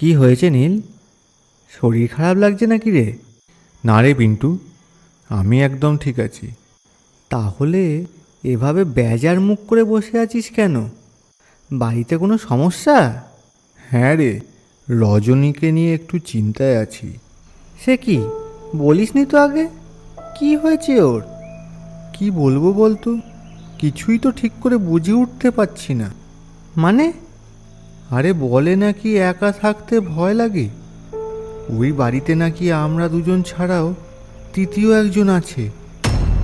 কি হয়েছে নীল? শরীর খারাপ লাগছে নাকি রে? না রে পিন্টু, আমি একদম ঠিক আছি। তাহলে এভাবে বেজার মুখ করে বসে আছিস কেন? বাড়িতে কোনো সমস্যা? হ্যাঁ রে, রজনীকে নিয়ে একটু চিন্তায় আছি। সে কি? বলিসনি তো আগে? কি হয়েছে ওর? কি বলব বলতো? কিছুই তো ঠিক করে বুঝে উঠতে পারছি না। মানে? আরে বলে নাকি একা থাকতে ভয় লাগে? ওই বাড়িতে নাকি আমরা দুজন ছাড়াও তৃতীয় একজন আছে।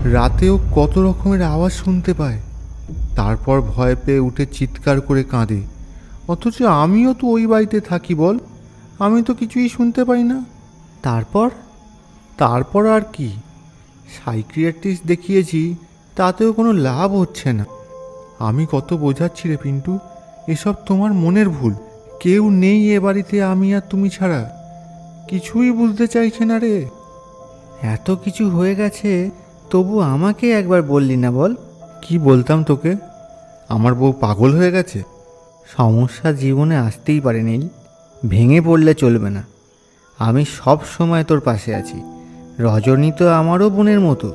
রাতেও কত রকমের আওয়াজ শুনতে পায়। তারপর ভয় পেয়ে উঠে চিৎকার করে কাঁদে। অথচ আমিও তো ওই বাড়িতে থাকি বল, আমি তো কিছুই শুনতে পাই না। তারপর? তারপর আর কি? সাইক্রিয়াট্রিস্ট দেখিয়েছি, তাতেও কোনো লাভ হচ্ছে না। আমি কত বোঝাচ্ছি রে পিন্টু এসব তোমার মনের ভুল। কেউ নেই এ বাড়িতে আমি আর তুমি ছাড়া। কিছুই বুঝতে চাইছে না রে। এত কিছু হয়ে গেছে তবু আমাকে একবার বললি না বল। কি বলতাম তোকে? আমার বউ পাগল হয়ে গেছে। সমস্যা জীবনে আসতেই পারে নীল। ভেঙে পড়লে চলবে না। আমি সব সময় তোর পাশে আছি। রজনী তো আমারও বোনের মতো।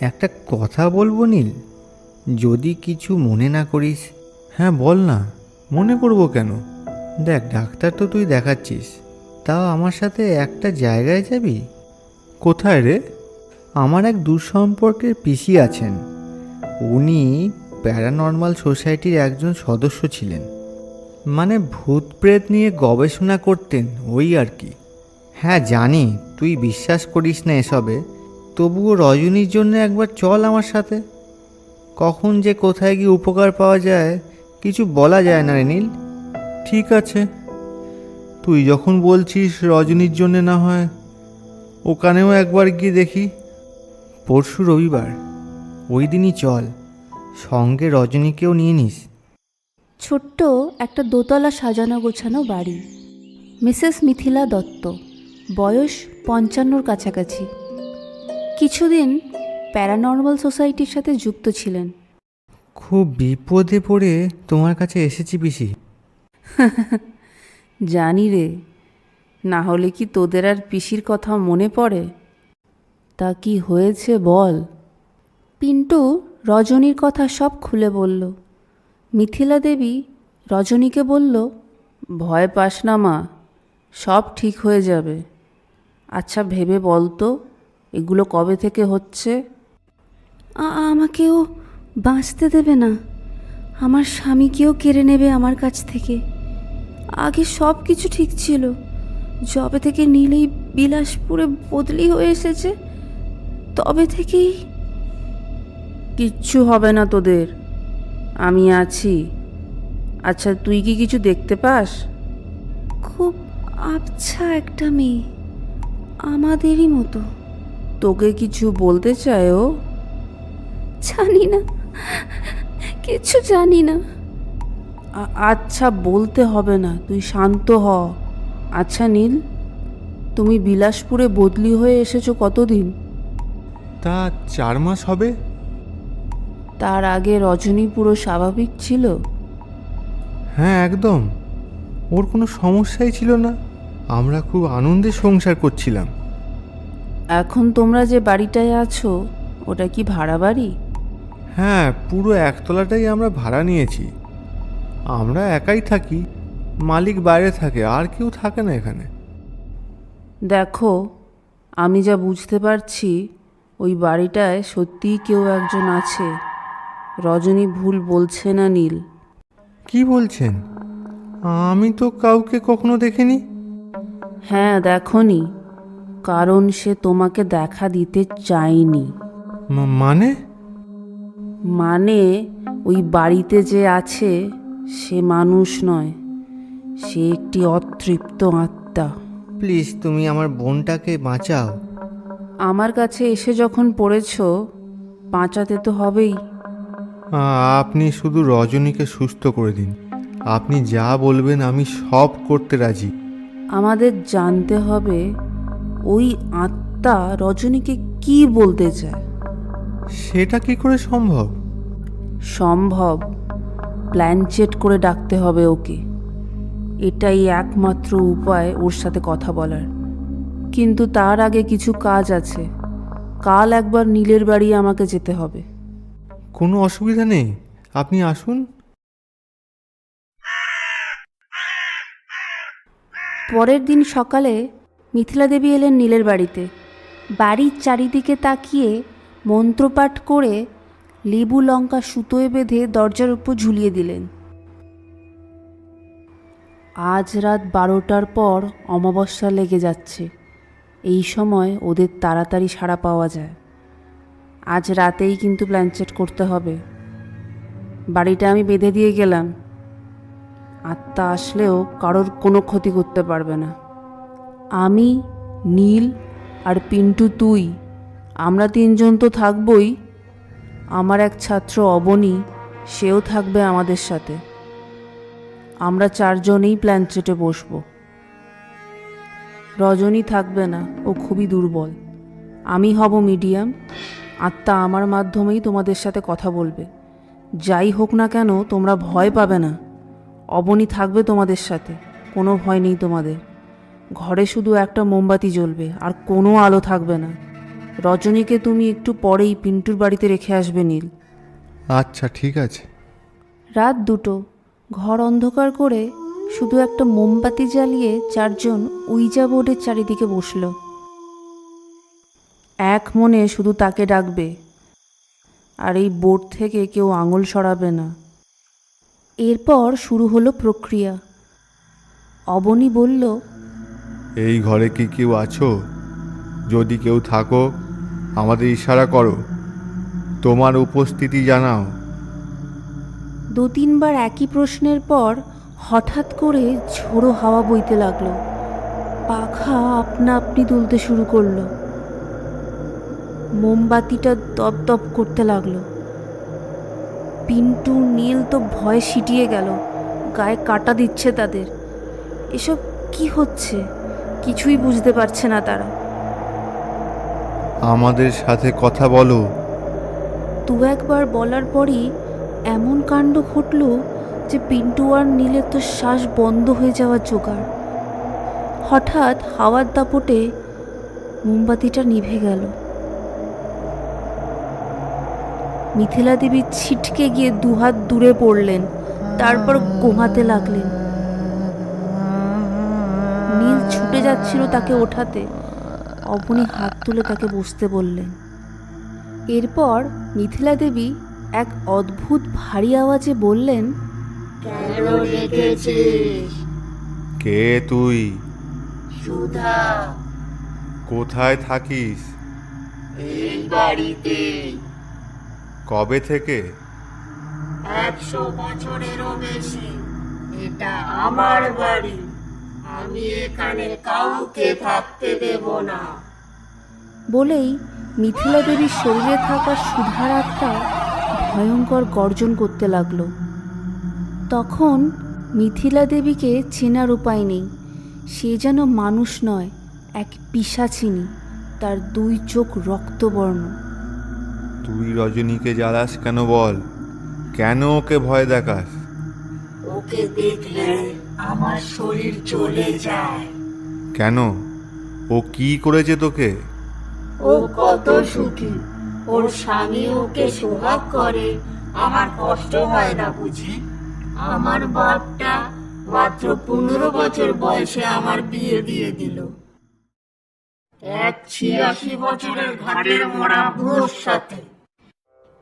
একটা কথা বলব নীল? যদি কিছু মনে না করিস হ্যাঁ বল না। মনে করব কেন? দেখ, ডাক্তার তো তুই দেখাচ্ছিস। তাও আমার সাথে একটা জায়গায় যাবি? কোথায় রে? আমার এক দুঃসম্পর্কের পিসি আছেন। উনি প্যারানর্মাল সোসাইটির একজন সদস্য ছিলেন। মানে ভূত প্রেত নিয়ে গবেষণা করতেন, ওই আর কি। হ্যাঁ জানি, তুই বিশ্বাস করিস না এসবে। তবুও রজনীর জন্য একবার চল আমার সাথে। কখন যে কোথায় গিয়ে উপকার পাওয়া যায় কিছু বলা যায় না রে নীল। ঠিক আছে। তুই যখন বলছিস রজনীর জন্যে না হয় ওখানেও একবার গিয়ে দেখি। পরশু রবিবার। ওই দিনই চল সঙ্গে রজনীকেও নিয়ে নিস। ছোট্ট একটা দোতলা সাজানো গোছানো বাড়ি। মিসেস মিথিলা দত্ত বয়স পঞ্চান্নর কাছাকাছি। কিছুদিন প্যারানর্মাল সোসাইটির সাথে যুক্ত ছিলেন। খুব বিপদে পড়ে তোমার কাছে এসেছি পিসি। জানি রে না হলে কি তোদের আর পিসির কথা মনে পড়ে? তা কি হয়েছে বল। পিন্টু রজনীর কথা সব খুলে বলল। মিথিলা দেবী রজনীকে বলল ভয় পাস না মা সব ঠিক হয়ে যাবে। আচ্ছা ভেবে বল তো এগুলো কবে থেকে হচ্ছে? আমাকেও বাঁচতে দেবে না। আমার স্বামীকেও কেড়ে নেবে আমার কাছ থেকে। আগে সব কিছু ঠিক ছিল। যবে থেকে নীলেই বিলাসপুরে বদলি হয়ে এসেছে তবে থেকেই কিচ্ছু হবে না তোদের। আমি আছি। আচ্ছা তুই কি কিছু দেখতে পাস? খুব আবছা একটা মেয়ে আমাদেরই মতো। তোকে কিছু বলতে চায় ও? জানি না। কিছু জানি না। আচ্ছা বলতে হবে না তুই শান্ত হ। আচ্ছা নীল তুমি বিলাসপুরে বদলি হয়ে এসেছ কতদিন? তা চার মাস হবে। তার আগে রজনী পুরো স্বাভাবিক ছিল? হ্যাঁ একদম। ওর কোনো সমস্যাই ছিল না। আমরা খুব আনন্দে সংসার করছিলাম। এখন তোমরা যে বাড়িটায় আছো ওটা কি ভাড়া বাড়ি? হ্যাঁ পুরো একতলাটাই আমরা ভাড়া নিয়েছি। আমরা একাই থাকি মালিক বাইরে থাকে আর কেউ থাকে না এখানে। দেখো আমি যা বুঝতে পারছি ওই বাড়িটায় সত্যিই কেউ একজন আছে। রজনী ভুল বলছে না নীল। কি বলছেন? আমি তো কাউকে কখনো দেখিনি। হ্যাঁ দেখনি। কারণ সে তোমাকে দেখা দিতে চায়নি। মানে? মানে ওই বাড়িতে যে আছে সে মানুষ নয় সে একটি অতৃপ্ত আত্মা। প্লিজ তুমি আমার বোনটাকে বাঁচাও। আমার কাছে এসে যখন পড়েছ বাঁচাতে তো হবেই। আপনি শুধু রজনীকে সুস্থ করে দিন। আপনি যা বলবেন আমি সব করতে রাজি। আমাদের জানতে হবে ওই আত্মা রজনীকে কি বলতে চায়? সেটা কি করে সম্ভব? সম্ভব। প্ল্যান চেট করে ডাকতে হবে ওকে। এটাই একমাত্র উপায় ওর সাথে কথা বলার। কিন্তু তার আগে কিছু কাজ আছে। কাল একবার নীলের বাড়ি আমাকে যেতে হবে। কোনো অসুবিধা নেই। আপনি আসুন। পরের দিন সকালে মিথিলা দেবী এলেন নীলের বাড়িতে। বাড়ির চারিদিকে তাকিয়ে মন্ত্রপাঠ করে লেবু লঙ্কা সুতোয় বেঁধে দরজার উপর ঝুলিয়ে দিলেন। আজ রাত বারোটার পর অমাবস্যা লেগে যাচ্ছে। এই সময় ওদের তাড়াতাড়ি সাড়া পাওয়া যায়। আজ রাতেই কিন্তু প্ল্যানচেট করতে হবে। বাড়িটা আমি বেঁধে দিয়ে গেলাম। আত্মা আসলেও কারোর কোনো ক্ষতি করতে পারবে না। আমি, নীল আর পিন্টু তুই, আমরা তিনজন তো থাকবই। আমার এক ছাত্র অবনী, সেও থাকবে আমাদের সাথে। আমরা চারজনেই প্ল্যানচেটে বসবো। রজনী থাকবে না, ও খুবই দুর্বল। আমি হব মিডিয়াম, আত্মা আমার মাধ্যমেই তোমাদের সাথে কথা বলবে। যাই হোক না কেন, তোমরা ভয় পাবে না। অবনী থাকবে তোমাদের সাথে, কোনো ভয় নেই তোমাদের। ঘরে শুধু একটা মোমবাতি জ্বলবে, আর কোনো আলো থাকবে না। রজনীকে তুমি একটু পরেই পিন্টুর বাড়িতে রেখে আসবে নীল। আচ্ছা ঠিক আছে। রাত দুটো। ঘর অন্ধকার করে শুধু একটা মোমবাতি জ্বালিয়ে চারজন উইজা বোর্ডের চারিদিকে বসল। এক মনে শুধু তাকে ডাকবে আর এই বোর্ড থেকে কেউ আঙুল সরাবে না। এরপর শুরু হলো প্রক্রিয়া। অবনী বলল এই ঘরে কি কেউ আছো? যদি কেউ থাকো আমাদের ইশারা করো। তোমার উপস্থিতি জানাও। দু তিনবার একই প্রশ্নের পর হঠাৎ করে ঝোড়ো হাওয়া বইতে লাগল। পাখা আপনা আপনি দুলতে শুরু করল। মোমবাতিটা দপদপ করতে লাগল। পিন্টু নীল তো ভয় সিটিয়ে গেল, গায়ে কাটা দিচ্ছে তাদের। এসব কি হচ্ছে? কিছুই বুঝতে পারছে না তারা। আমাদের সাথে কথা বলো। দু একবার বলার পরই এমন কাণ্ড ঘটল যে পিন্টু আর নীলের তো শ্বাস বন্ধ হয়ে যাওয়ার জোগাড়। হঠাৎ হাওয়ার দাপটে মোমবাতিটা নিভে গেল। মিথিলা দেবী ছিটকে গিয়ে দুহাত দূরে পড়লেন, তারপর গোমাতে লাগলেন। নীল ছুটে যাচ্ছিল তাকে ওঠাতে। অবনী হাত তুলে তাকে বসতে বললেন। এরপর মিথিলা দেবী এক অদ্ভুত ভারী আওয়াজে বললেন কে তুই? সুধা। কোথায় থাকিস? এই বাড়িতে। কবে থেকে? একশো বছরেরও বেশি। এটা আমার বাড়ি। আমি এখানে কাউকে থাকতে দেব না। বলেই মিথিলা দেবীর শরীরে থাকা সুধার আত্মা ভয়ঙ্কর গর্জন করতে লাগল। তখন মিথিলা দেবীকে চেনার উপায় নেই। সে যেন মানুষ নয় এক পিসাচিনি তার দুই চোখ রক্তবর্ণ। তুই রজনীকে জ্বালাস কেন বল? কেন ওকে ভয় দেখাস? ওকে দেখলে আমার শরীর চলে যায়। কেন? ও কি করেছে তোকে? ও কত সুখী। ওর স্বামী ওকে সোহাগ করে। আমার কষ্ট হয় না বুঝি? আমার বাপটা মাত্র পনেরো বছর বয়সে আমার বিয়ে দিয়ে দিল। এক ছিয়াশি বছরের ঘাটের মরা বুড়োর সাথে।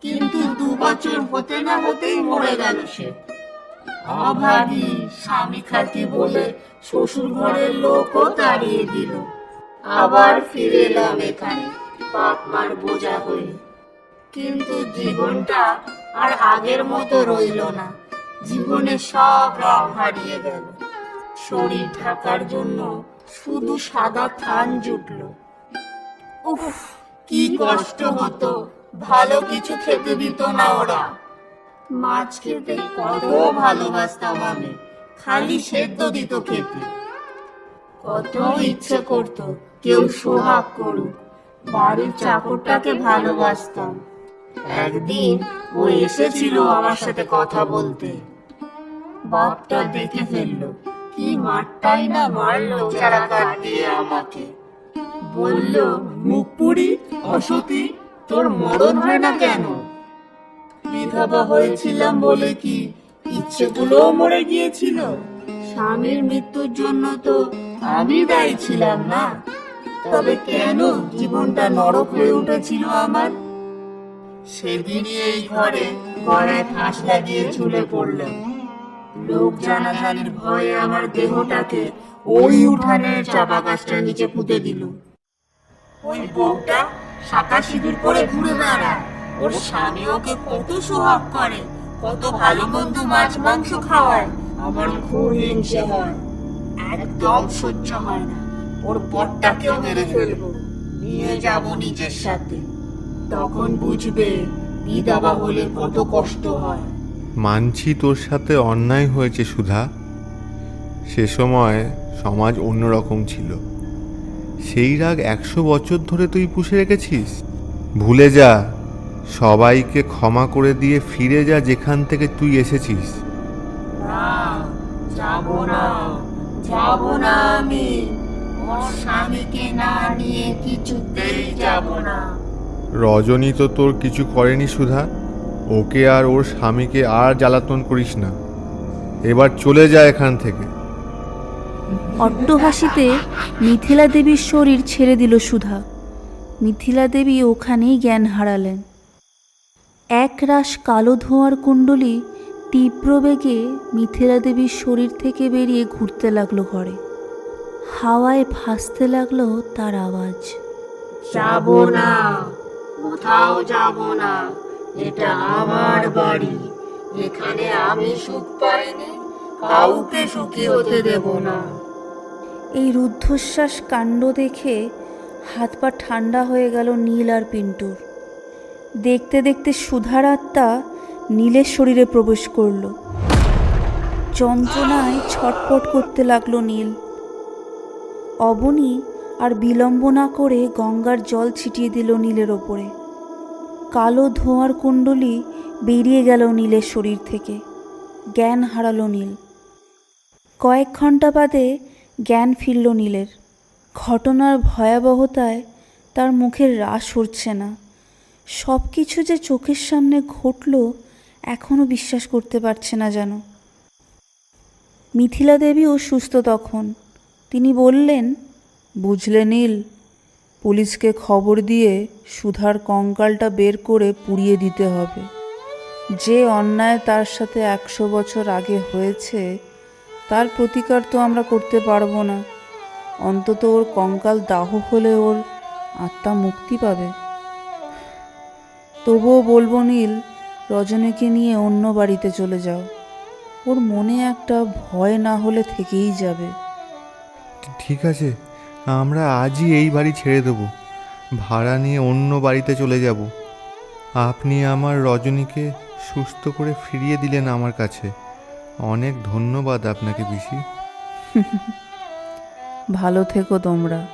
কিন্তু দু বছর হতে না হতেই মরে গেল সে। অভাগী স্বামী খাতি বলে শ্বশুর ঘরের লোকও তাড়িয়ে দিল। আবার ফিরে এলাম এখানে বাপ মার বোঝা হয়ে। কিন্তু জীবনটা আর আগের মতো রইল না। জীবনে সব রং হারিয়ে গেল। শরীর ঢাকার জন্য শুধু সাদা থান জুটলো। উফ, কি কষ্ট হতো। ভালো কিছু খেতে দিত না ওরা। মাছ খেতে কত ভালোবাসতাম আমি। খালি সেদ্ধ দিত খেতে। কত ইচ্ছে করত কেউ সোহাগ করুক। বাড়ির চাকরটাকে ভালোবাসতাম। একদিন ও এসেছিল আমার সাথে কথা বলতে। বাপটা দেখে ফেলল কি মারটাই না মারলো চারাকার দিয়ে আমাকে? বলল মুখপুরি অসতী তোর মরণ হয় না কেন? বিধবা হয়েছিলাম বলে কি? ইচ্ছেগুলোও মরে গিয়েছিল। স্বামীর মৃত্যুর জন্য তো আমি দায়ী ছিলাম না। তবে কেন জীবনটা নরক হয়ে উঠেছিল আমার? সেদিনই এই ঘরে গলায় ফাঁস লাগিয়ে ঝুলে পড়লাম। লোক জানাজানির ভয়ে আমার দেহটাকে ওই উঠানের চাপা গাছটার নিচে পুঁতে দিল। ওই বউটা সাদা সিঁদুর করে ঘুরে বেড়ায়। ওর স্বামী ওকে কত সোহাগ করে, কত ভালো মন্দ মাছ মাংস খাওয়ায়, আমার খুব হিংসে হয়। একদম সহ্য হয় না। ওর বরটাকেও মেরে ফেলব, নিয়ে যাব নিজের সাথে। তখন বুঝবে বিধবা হলে কত কষ্ট হয়। মানছি তোর সাথে অন্যায় হয়েছে সুধা। সে সময় সমাজ অন্যরকম ছিল। সেই রাগ একশো বছর ধরে তুই পুষে রেখেছিস? ভুলে যা সবাইকে ক্ষমা করে দিয়ে ফিরে যা যেখান থেকে তুই এসেছিস। না যাব না যাব না আমি। ওর স্বামীকে না নিয়ে কিছুতেই যাব না। রজনী তো তোর কিছু করেনি সুধা। ওকে আর ওর স্বামীকে আর জ্বালাতন করিস না। এবার চলে যা এখান থেকে। অট্টহাসিতে মিথিলা দেবীর শরীর ছেড়ে দিল সুধা। মিথিলা দেবী ওখানেই জ্ঞান হারালেন। এক রাশ কালো ধোঁয়ার কুণ্ডলী তীব্র বেগে মিথিলা দেবীর শরীর থেকে বেরিয়ে ঘুরতে লাগল ঘরে। হাওয়ায় ভাসতে লাগল তার আওয়াজ। যাব না কোথাও যাব না এটা আমার বাড়ি। এখানে আমি সুখ পাইনি কাউকে সুখী হতে দেব না। এই রুদ্ধশ্বাস কাণ্ড দেখে হাত পা ঠান্ডা হয়ে গেল নীল আর পিন্টুর। দেখতে দেখতে সুধার আত্মা নীলের শরীরে প্রবেশ করল। যন্ত্রণায় ছটপট করতে লাগল নীল। অবনী আর বিলম্ব না করে গঙ্গার জল ছিটিয়ে দিল নীলের ওপরে। কালো ধোঁয়ার কুণ্ডলি বেরিয়ে গেল নীলের শরীর থেকে। জ্ঞান হারালো নীল। কয়েক ঘণ্টা বাদে জ্ঞান ফিরল নীলের। ঘটনার ভয়াবহতায় তার মুখের রাস উঠছে না। সব কিছু যে চোখের সামনে ঘটল এখনও বিশ্বাস করতে পারছে না যেন। মিথিলা দেবীও সুস্থ তখন। তিনি বললেন, বুঝলে নীল, পুলিশকে খবর দিয়ে সুধার কঙ্কালটা বের করে পুড়িয়ে দিতে হবে। যে অন্যায় তার সাথে একশো বছর আগে হয়েছে, তার প্রতিকার তো আমরা করতে পারব না। অন্তত ওর কঙ্কাল দাহ হলে ওর আত্মা মুক্তি পাবে। তবুও বলব নীল রজনীকে নিয়ে অন্য বাড়িতে চলে যাও। ওর মনে একটা ভয় না হলে থেকেই যাবে। ঠিক আছে আমরা আজই এই বাড়ি ছেড়ে দেবো। ভাড়া নিয়ে অন্য বাড়িতে চলে যাব। আপনি আমার রজনীকে সুস্থ করে ফিরিয়ে দিলেন আমার কাছে। অনেক ধন্যবাদ আপনাকে পিসি। ভালো থেকো তোমরা।